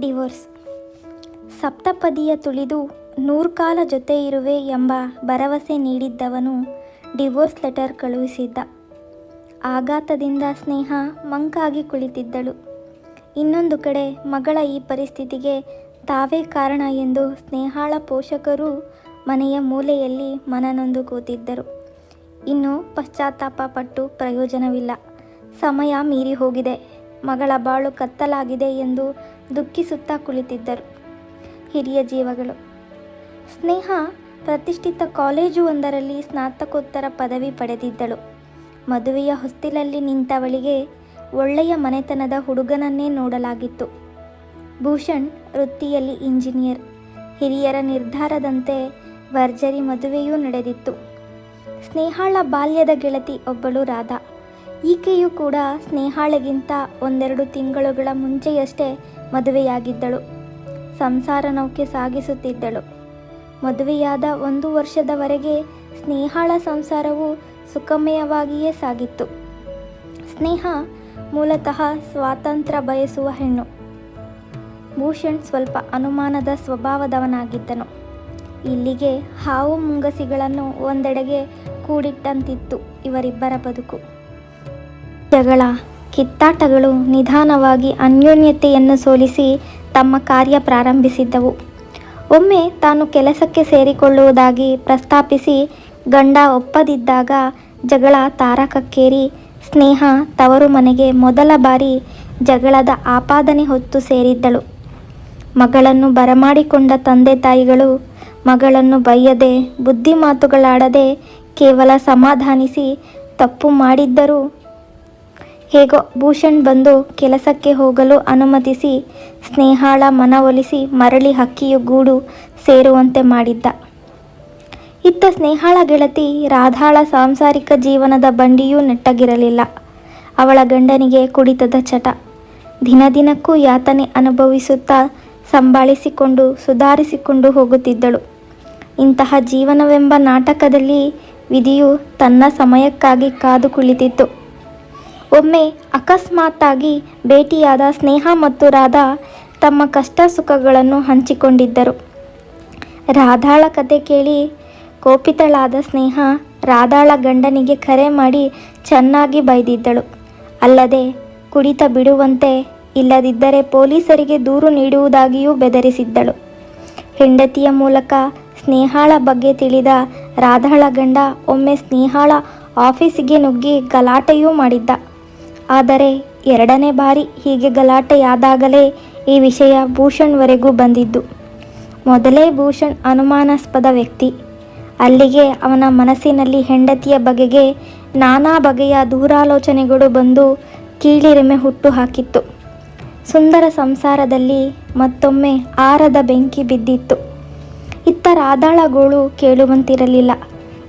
Divorce. ಸಪ್ತಪದಿಯ ತುಳಿದು ನೂರ್ಕಾಲ ಜೊತೆ ಇರುವೆ ಎಂಬ ಭರವಸೆ ನೀಡಿದ್ದವನು ಡಿವೋರ್ಸ್ ಲೆಟರ್ ಕಳುಹಿಸಿದ್ದ. ಆಘಾತದಿಂದ ಸ್ನೇಹ ಮಂಕಾಗಿ ಕುಳಿತಿದ್ದಳು. ಇನ್ನೊಂದು ಕಡೆ ಮಗಳ ಈ ಪರಿಸ್ಥಿತಿಗೆ ತಾವೇ ಕಾರಣ ಎಂದು ಸ್ನೇಹಾಳ ಪೋಷಕರು ಮನೆಯ ಮೂಲೆಯಲ್ಲಿ ಮನನೊಂದು ಕೂತಿದ್ದರು. ಇನ್ನು ಪಶ್ಚಾತ್ತಾಪ ಪಟ್ಟು ಪ್ರಯೋಜನವಿಲ್ಲ. ಸಮಯ ಮೀರಿ ಹೋಗಿದೆ. ಮಗಳ ಬಾಳು ಕತ್ತಲಾಗಿದೆ ಎಂದು ದುಃಖಿಸುತ್ತಾ ಕುಳಿತಿದ್ದರು ಹಿರಿಯ ಜೀವಗಳು. ಸ್ನೇಹ ಪ್ರತಿಷ್ಠಿತ ಕಾಲೇಜು ಒಂದರಲ್ಲಿ ಸ್ನಾತಕೋತ್ತರ ಪದವಿ ಪಡೆದಿದ್ದಳು. ಮದುವೆಯ ಹೊಸ್ತಿಲಲ್ಲಿ ನಿಂತವಳಿಗೆ ಒಳ್ಳೆಯ ಮನೆತನದ ಹುಡುಗನನ್ನೇ ನೋಡಲಾಗಿತ್ತು. ಭೂಷಣ್ ವೃತ್ತಿಯಲ್ಲಿ ಇಂಜಿನಿಯರ್, ಹಿರಿಯರ ನಿರ್ಧಾರದಂತೆ ಭರ್ಜರಿ ಮದುವೆಯೂ ನಡೆದಿತ್ತು. ಸ್ನೇಹಾಳ ಬಾಲ್ಯದ ಗೆಳತಿ ಒಬ್ಬಳು ರಾಧಾ. ಈಕೆಯೂ ಕೂಡ ಸ್ನೇಹಾಳಿಗಿಂತ ಒಂದೆರಡು ತಿಂಗಳುಗಳ ಮುಂಚೆಯಷ್ಟೇ ಮದುವೆಯಾಗಿದ್ದಳು. ಸಂಸಾರ ನೌಕೆ ಸಾಗಿಸುತ್ತಿದ್ದಳು. ಮದುವೆಯಾದ ಒಂದು ವರ್ಷದವರೆಗೆ ಸ್ನೇಹಾಳ ಸಂಸಾರವು ಸುಖಮಯವಾಗಿಯೇ ಸಾಗಿತ್ತು. ಸ್ನೇಹ ಮೂಲತಃ ಸ್ವಾತಂತ್ರ್ಯ ಬಯಸುವ ಹೆಣ್ಣು. ಭೂಷಣ್ ಸ್ವಲ್ಪ ಅನುಮಾನದ ಸ್ವಭಾವದವನಾಗಿದ್ದನು. ಇಲ್ಲಿಗೆ ಹಾವು ಮುಂಗಸಿಗಳನ್ನು ಒಂದೆಡೆಗೆ ಕೂಡಿಟ್ಟಂತಿತ್ತು ಇವರಿಬ್ಬರ ಬದುಕು. ಜಗಳ ಕಿತ್ತಾಟಗಳು ನಿಧಾನವಾಗಿ ಅನ್ಯೋನ್ಯತೆಯನ್ನು ಸೋಲಿಸಿ ತಮ್ಮ ಕಾರ್ಯ ಪ್ರಾರಂಭಿಸಿದ್ದವು. ಒಮ್ಮೆ ತಾನು ಕೆಲಸಕ್ಕೆ ಸೇರಿಕೊಳ್ಳುವುದಾಗಿ ಪ್ರಸ್ತಾಪಿಸಿ ಗಂಡ ಒಪ್ಪದಿದ್ದಾಗ ಜಗಳ ತಾರಕಕ್ಕೇರಿ ಸ್ನೇಹ ತವರು ಮನೆಗೆ ಮೊದಲ ಬಾರಿ ಜಗಳದ ಆಪಾದನೆ ಹೊತ್ತು ಸೇರಿದ್ದಳು. ಮಗಳನ್ನು ಬರಮಾಡಿಕೊಂಡ ತಂದೆ ತಾಯಿಗಳು ಮಗಳನ್ನು ಬಯ್ಯದೆ ಬುದ್ಧಿ ಮಾತುಗಳಾಡದೆ ಕೇವಲ ಸಮಾಧಾನಿಸಿ ತಪ್ಪು ಮಾಡಿದ್ದರೂ ಹೇಗೋ ಭೂಷಣ್ ಬಂದು ಕೆಲಸಕ್ಕೆ ಹೋಗಲು ಅನುಮತಿಸಿ ಸ್ನೇಹಾಳ ಮನವೊಲಿಸಿ ಮರಳಿ ಹಕ್ಕಿಯು ಗೂಡು ಸೇರುವಂತೆ ಮಾಡಿದ್ದ. ಇತ್ತ ಸ್ನೇಹಾಳ ಗೆಳತಿ ರಾಧಾಳ ಸಾಂಸಾರಿಕ ಜೀವನದ ಬಂಡಿಯೂ ನೆಟ್ಟಗಿರಲಿಲ್ಲ. ಅವಳ ಗಂಡನಿಗೆ ಕುಡಿತದ ಚಟ. ದಿನ ದಿನಕ್ಕೂ ಯಾತನೆ ಅನುಭವಿಸುತ್ತಾ ಸಂಭಾಳಿಸಿಕೊಂಡು ಸುಧಾರಿಸಿಕೊಂಡು ಹೋಗುತ್ತಿದ್ದಳು. ಇಂತಹ ಜೀವನವೆಂಬ ನಾಟಕದಲ್ಲಿ ವಿಧಿಯು ತನ್ನ ಸಮಯಕ್ಕಾಗಿ ಕಾದು ಕುಳಿತಿತ್ತು. ಒಮ್ಮೆ ಅಕಸ್ಮಾತ್ತಾಗಿ ಭೇಟಿಯಾದ ಸ್ನೇಹ ಮತ್ತು ರಾಧಾ ತಮ್ಮ ಕಷ್ಟ ಸುಖಗಳನ್ನು ಹಂಚಿಕೊಂಡಿದ್ದರು. ರಾಧಾಳ ಕತೆ ಕೇಳಿ ಕೋಪಿತಳಾದ ಸ್ನೇಹ ರಾಧಾಳ ಗಂಡನಿಗೆ ಕರೆ ಮಾಡಿ ಚೆನ್ನಾಗಿ ಬೈದಿದ್ದಳು. ಅಲ್ಲದೆ ಕುಡಿತ ಬಿಡುವಂತೆ ಇಲ್ಲದಿದ್ದರೆ ಪೊಲೀಸರಿಗೆ ದೂರು ನೀಡುವುದಾಗಿಯೂ ಬೆದರಿಸಿದ್ದಳು. ಹೆಂಡತಿಯ ಮೂಲಕ ಸ್ನೇಹಾಳ ಬಗ್ಗೆ ತಿಳಿದ ರಾಧಾಳ ಗಂಡ ಒಮ್ಮೆ ಸ್ನೇಹಾಳ ಆಫೀಸಿಗೆ ನುಗ್ಗಿ ಗಲಾಟೆಯೂ ಮಾಡಿದ್ದ. ಆದರೆ ಎರಡನೇ ಬಾರಿ ಹೀಗೆ ಗಲಾಟೆಯಾದಾಗಲೇ ಈ ವಿಷಯ ಭೂಷಣ್ವರೆಗೂ ಬಂದಿದ್ದು. ಮೊದಲೇ ಭೂಷಣ್ ಅನುಮಾನಾಸ್ಪದ ವ್ಯಕ್ತಿ. ಅಲ್ಲಿಗೆ ಅವನ ಮನಸ್ಸಿನಲ್ಲಿ ಹೆಂಡತಿಯ ಬಗೆಗೆ ನಾನಾ ಬಗೆಯ ದೂರಾಲೋಚನೆಗಳು ಬಂದು ಕೀಳಿರಿಮೆ ಹುಟ್ಟು ಹಾಕಿತ್ತು. ಸುಂದರ ಸಂಸಾರದಲ್ಲಿ ಮತ್ತೊಮ್ಮೆ ಆರದ ಬೆಂಕಿ ಬಿದ್ದಿತ್ತು. ಇತ್ತ ರಾಧಾಳ ಗೋಳು ಕೇಳುವಂತಿರಲಿಲ್ಲ.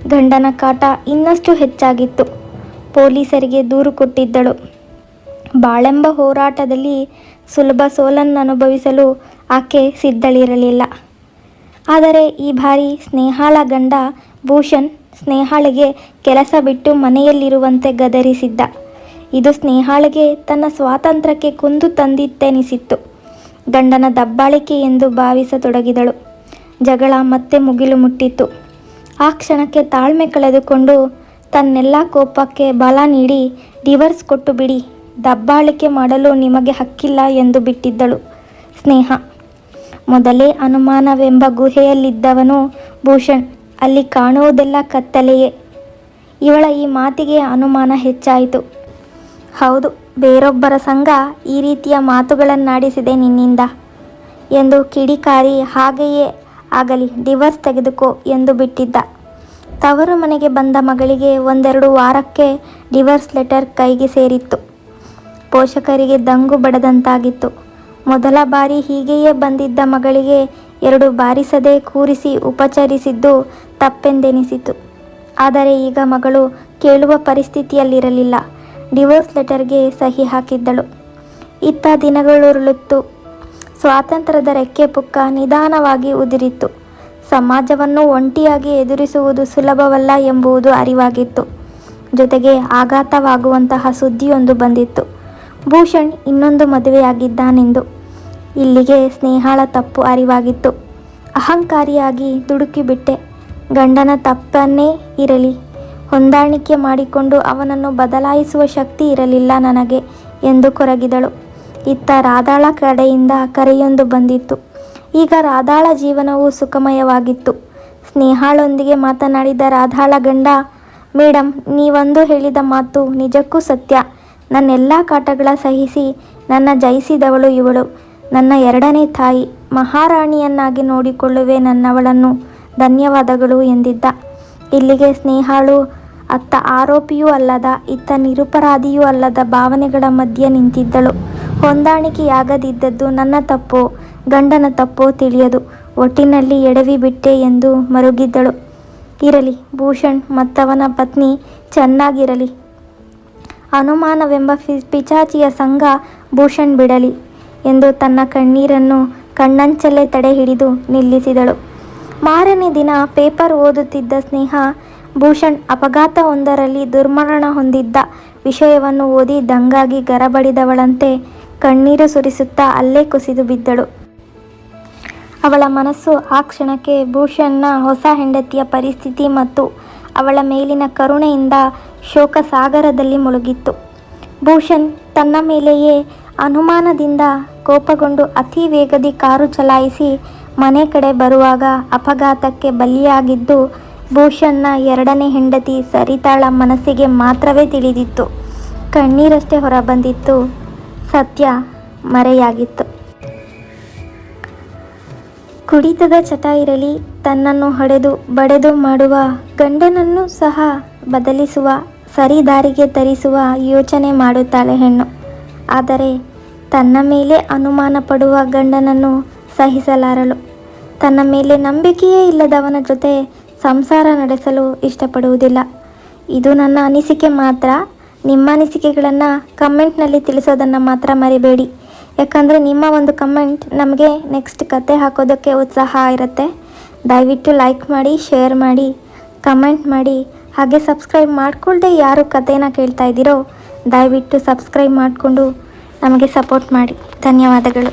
ಗಂಡನ ಕಾಟ ಇನ್ನಷ್ಟು ಹೆಚ್ಚಾಗಿತ್ತು. ಪೊಲೀಸರಿಗೆ ದೂರು ಕೊಟ್ಟಿದ್ದಳು. ಬಾಳೆಂಬ ಹೋರಾಟದಲ್ಲಿ ಸುಲಭ ಸೋಲನ್ನು ಅನುಭವಿಸಲು ಆಕೆ ಸಿದ್ಧಳಿರಲಿಲ್ಲ. ಆದರೆ ಈ ಬಾರಿ ಸ್ನೇಹಾಳ ಗಂಡ ಭೂಷಣ್ ಸ್ನೇಹಾಳಿಗೆ ಕೆಲಸ ಬಿಟ್ಟು ಮನೆಯಲ್ಲಿರುವಂತೆ ಗದರಿಸಿದ್ದ. ಇದು ಸ್ನೇಹಾಳಿಗೆ ತನ್ನ ಸ್ವಾತಂತ್ರ್ಯಕ್ಕೆ ಕುಂದು ತಂದಿತ್ತೆನಿಸಿತ್ತು. ಗಂಡನ ದಬ್ಬಾಳಿಕೆ ಎಂದು ಭಾವಿಸತೊಡಗಿದಳು. ಜಗಳ ಮತ್ತೆ ಮುಗಿಲು ಮುಟ್ಟಿತ್ತು. ಆ ಕ್ಷಣಕ್ಕೆ ತಾಳ್ಮೆ ಕಳೆದುಕೊಂಡು ತನ್ನೆಲ್ಲ ಕೋಪಕ್ಕೆ ಬಲ ನೀಡಿ ಡಿವರ್ಸ್ ಕೊಟ್ಟು ಬಿಡಿ, ದಬ್ಬಾಳಿಕೆ ಮಾಡಲು ನಿಮಗೆ ಹಕ್ಕಿಲ್ಲ ಎಂದು ಬಿಟ್ಟಿದ್ದಳು ಸ್ನೇಹ. ಮೊದಲೇ ಅನುಮಾನವೆಂಬ ಗುಹೆಯಲ್ಲಿದ್ದವನು ಭೂಷಣ್, ಅಲ್ಲಿ ಕಾಣುವುದೆಲ್ಲ ಕತ್ತಲೆಯೇ. ಇವಳ ಈ ಮಾತಿಗೆ ಅನುಮಾನ ಹೆಚ್ಚಾಯಿತು. ಹೌದು, ಬೇರೊಬ್ಬರ ಸಂಘ ಈ ರೀತಿಯ ಮಾತುಗಳನ್ನಾಡಿಸಿದೆ ನಿನ್ನಿಂದ ಎಂದು ಕಿಡಿಕಾರಿ, ಹಾಗೆಯೇ ಆಗಲಿ ಡಿವರ್ಸ್ ತೆಗೆದುಕೋ ಎಂದು ಬಿಟ್ಟಿದ್ದ. ತವರು ಮನೆಗೆ ಬಂದ ಮಗಳಿಗೆ ಒಂದೆರಡು ವಾರಕ್ಕೆ ಡಿವರ್ಸ್ ಲೆಟರ್ ಕೈಗೆ ಸೇರಿತ್ತು. ಪೋಷಕರಿಗೆ ದಂಗು ಬಡದಂತಾಗಿತ್ತು. ಮೊದಲ ಬಾರಿ ಹೀಗೆಯೇ ಬಂದಿದ್ದ ಮಗಳಿಗೆ ಎರಡು ಬಾರಿಸದೆ ಕೂರಿಸಿ ಉಪಚರಿಸಿದ್ದು ತಪ್ಪೆಂದೆನಿಸಿತು. ಆದರೆ ಈಗ ಮಗಳು ಕೇಳುವ ಪರಿಸ್ಥಿತಿಯಲ್ಲಿರಲಿಲ್ಲ. ಡಿವೋರ್ಸ್ ಲೆಟರ್ಗೆ ಸಹಿ ಹಾಕಿದ್ದಳು. ಇತ್ತ ದಿನಗಳುರುಳಿತ್ತು. ಸ್ವಾತಂತ್ರ್ಯದ ರೆಕ್ಕೆ ಪುಕ್ಕ ನಿಧಾನವಾಗಿ ಉದುರಿತ್ತು ಸಮಾಜವನ್ನು ಒಂಟಿಯಾಗಿ ಎದುರಿಸುವುದು ಸುಲಭವಲ್ಲ ಎಂಬುದು ಅರಿವಾಗಿತ್ತು. ಜೊತೆಗೆ ಆಘಾತವಾಗುವಂತಹ ಸುದ್ದಿಯೊಂದು ಬಂದಿತ್ತು. ಭೂಷಣ್ ಇನ್ನೊಂದು ಮದುವೆಯಾಗಿದ್ದಾನೆಂದು. ಇಲ್ಲಿಗೆ ಸ್ನೇಹಾಳ ತಪ್ಪು ಅರಿವಾಗಿತ್ತು. ಅಹಂಕಾರಿಯಾಗಿ ದುಡುಕಿಬಿಟ್ಟೆ ಗಂಡನ ತಪ್ಪನ್ನೇ ಇರಲಿ. ಹೊಂದಾಣಿಕೆ ಮಾಡಿಕೊಂಡು ಅವನನ್ನು ಬದಲಾಯಿಸುವ ಶಕ್ತಿ ಇರಲಿಲ್ಲ ನನಗೆ ಎಂದು ಕೊರಗಿದಳು. ಇತ್ತ ರಾಧಾಳ ಕಡೆಯಿಂದ ಕರೆಯೊಂದು ಬಂದಿತ್ತು. ಈಗ ರಾಧಾಳ ಜೀವನವು ಸುಖಮಯವಾಗಿತ್ತು. ಸ್ನೇಹಾಳೊಂದಿಗೆ ಮಾತನಾಡಿದ ರಾಧಾಳ ಗಂಡ ಮೇಡಮ್ ನೀವಂದು ಹೇಳಿದ ಮಾತು ನಿಜಕ್ಕೂ ಸತ್ಯ. ನನ್ನೆಲ್ಲ ಕಾಟಗಳ ಸಹಿಸಿ ನನ್ನ ಜಯಿಸಿದವಳು ಇವಳು. ನನ್ನ ಎರಡನೇ ತಾಯಿ ಮಹಾರಾಣಿಯನ್ನಾಗಿ ನೋಡಿಕೊಳ್ಳುವೆ ನನ್ನವಳನ್ನು ಧನ್ಯವಾದಗಳು ಎಂದಿದ್ದ. ಇಲ್ಲಿಗೆ ಸ್ನೇಹಾಳು ಅತ್ತ ಆರೋಪಿಯೂ ಅಲ್ಲದ, ಇತ್ತ ನಿರುಪರಾಧಿಯೂ ಅಲ್ಲದ ಭಾವನೆಗಳ ಮಧ್ಯೆ ನಿಂತಿದ್ದಳು. ಹೊಂದಾಣಿಕೆಯಾಗದಿದ್ದದ್ದು ನನ್ನ ತಪ್ಪೋ. ಗಂಡನ ತಪ್ಪೋ ತಿಳಿಯದು. ಒಟ್ಟಿನಲ್ಲಿ ಎಡವಿ ಬಿಟ್ಟೆ ಎಂದು ಮರುಗಿದ್ದಳು. ಇರಲಿ, ಭೂಷಣ್ ಮತ್ತವನ ಪತ್ನಿ ಚೆನ್ನಾಗಿರಲಿ. ಅನುಮಾನವೆಂಬ ಪಿಚಾಚಿಯ ಸಂಘ ಭೂಷಣ್ ಬಿಡಲಿ ಎಂದು ತನ್ನ ಕಣ್ಣೀರನ್ನು ಕಣ್ಣಂಚಲ್ಲೇ ತಡೆ ಹಿಡಿದು ನಿಲ್ಲಿಸಿದಳು. ಮಾರನೇ ದಿನ ಪೇಪರ್ ಓದುತ್ತಿದ್ದ ಸ್ನೇಹ ಭೂಷಣ್ ಅಪಘಾತವೊಂದರಲ್ಲಿ ದುರ್ಮರಣ ಹೊಂದಿದ್ದ ವಿಷಯವನ್ನು ಓದಿ ದಂಗಾಗಿ ಗರಬಡಿದವಳಂತೆ ಕಣ್ಣೀರು ಸುರಿಸುತ್ತಾ ಅಲ್ಲೇ ಕುಸಿದು ಬಿದ್ದಳು. ಅವಳ ಮನಸ್ಸು ಆ ಕ್ಷಣಕ್ಕೆ ಭೂಷಣ್ನ ಹೊಸ ಹೆಂಡತಿಯ ಪರಿಸ್ಥಿತಿ ಮತ್ತು ಅವಳ ಮೇಲಿನ ಕರುಣೆಯಿಂದ ಶೋಕ ಸಾಗರದಲ್ಲಿ ಮುಳುಗಿತ್ತು. ಭೂಷಣ್ ತನ್ನ ಮೇಲೆಯೇ ಅನುಮಾನದಿಂದ ಕೋಪಗೊಂಡು ಅತಿ ವೇಗದಿ ಕಾರು ಚಲಾಯಿಸಿ ಮನೆ ಕಡೆ ಬರುವಾಗ ಅಪಘಾತಕ್ಕೆ ಬಲಿಯಾಗಿದ್ದು, ಭೂಷಣ್ನ ಎರಡನೇ ಹೆಂಡತಿ ಸರಿತಾಳ ಮನಸ್ಸಿಗೆ ಮಾತ್ರವೇ ತಿಳಿದಿತ್ತು. ಕಣ್ಣೀರಷ್ಟೇ ಹೊರಬಂದಿತ್ತು. ಸತ್ಯ ಮರೆಯಾಗಿತ್ತು. ಕುಡಿತದ ಚಟ ಇರಲಿ, ತನ್ನನ್ನು ಹೊಡೆದು ಬಡೆದು ಮಾಡುವ, ಗಂಡನನ್ನು ಸಹ ಬದಲಿಸುವ, ಸರಿದಾರಿಗೆ ತರಿಸುವ ಯೋಚನೆ ಮಾಡುತ್ತಾಳೆ ಹೆಣ್ಣು. ಆದರೆ ತನ್ನ ಮೇಲೆ ಅನುಮಾನ ಪಡುವ ಗಂಡನನ್ನು ಸಹಿಸಲಾರಳು. ತನ್ನ ಮೇಲೆ ನಂಬಿಕೆಯೇ ಇಲ್ಲದವನ ಜೊತೆ ಸಂಸಾರ ನಡೆಸಲು ಇಷ್ಟಪಡುವುದಿಲ್ಲ. ಇದು ನನ್ನ ಅನಿಸಿಕೆ ಮಾತ್ರ. ನಿಮ್ಮ ಅನಿಸಿಕೆಗಳನ್ನು ಕಮೆಂಟ್ನಲ್ಲಿ ತಿಳಿಸೋದನ್ನು ಮಾತ್ರ ಮರಿಬೇಡಿ. ಯಾಕಂದರೆ ನಿಮ್ಮ ಒಂದು ಕಮೆಂಟ್ ನಮಗೆ ನೆಕ್ಸ್ಟ್ ಕತೆ ಹಾಕೋದಕ್ಕೆ ಉತ್ಸಾಹ ಇರುತ್ತೆ. ದಯವಿಟ್ಟು ಲೈಕ್ ಮಾಡಿ ಶೇರ್ ಮಾಡಿ ಕಮೆಂಟ್ ಮಾಡಿ. ಹಾಗೆ ಸಬ್ಸ್ಕ್ರೈಬ್ ಮಾಡಿಕೊಳ್ಳದೆ ಯಾರು ಕಥೆನ ಕೇಳ್ತಾ ಇದ್ದೀರೋ, ದಯವಿಟ್ಟು ಸಬ್ಸ್ಕ್ರೈಬ್ ಮಾಡಿಕೊಂಡು ನಮಗೆ ಸಪೋರ್ಟ್ ಮಾಡಿ. ಧನ್ಯವಾದಗಳು.